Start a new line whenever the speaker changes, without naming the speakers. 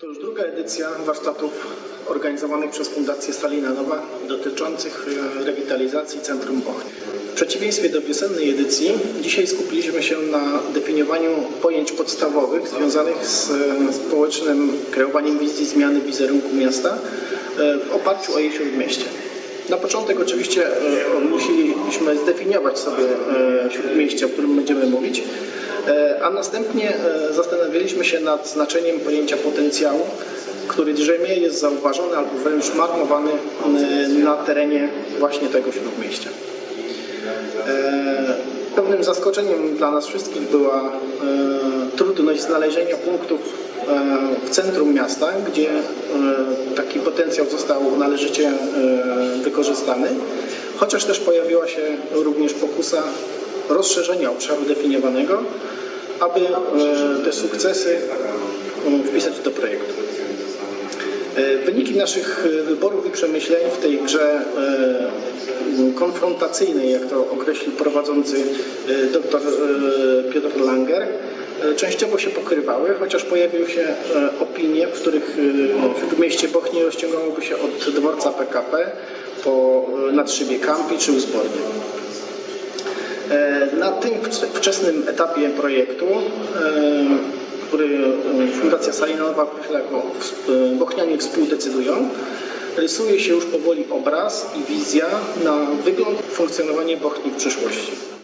To już druga edycja warsztatów organizowanych przez Fundację Stalina-Nowa dotyczących e, rewitalizacji Centrum Bochni. W przeciwieństwie do wiosennej edycji, dzisiaj skupiliśmy się na definiowaniu pojęć podstawowych związanych z e, społecznym kreowaniem wizji zmiany wizerunku miasta e, w oparciu o jej śródmieście. Na początek oczywiście musieliśmy zdefiniować sobie śródmieście, o którym będziemy mówić, a następnie e, zastanawialiśmy się nad znaczeniem pojęcia potencjału, który drzemie, jest zauważony albo wręcz marnowany e, na terenie właśnie tego śródmieścia. E, Pewnym zaskoczeniem dla nas wszystkich była e, trudność znalezienia punktów e, w centrum miasta, gdzie e, taki potencjał został należycie e, wykorzystany, chociaż też pojawiła się również pokusa rozszerzenia obszaru definiowanego, aby e, te sukcesy e, wpisać do projektu. E, Wyniki naszych wyborów i przemyśleń w tej grze konfrontacyjnej, jak to określił prowadzący dr Piotr Langer, częściowo się pokrywały, chociaż pojawiły się opinie, w których e, Śródmieście Bochni rozciągałoby się od dworca PKP po e, Nadszybie Kampi czy Uzbornie. Wczesnym etapie projektu, który Fundacja Salinowa e, Bochnianie współdecydują, rysuje się już powoli obraz i wizja na wygląd funkcjonowanie Bochni w przyszłości.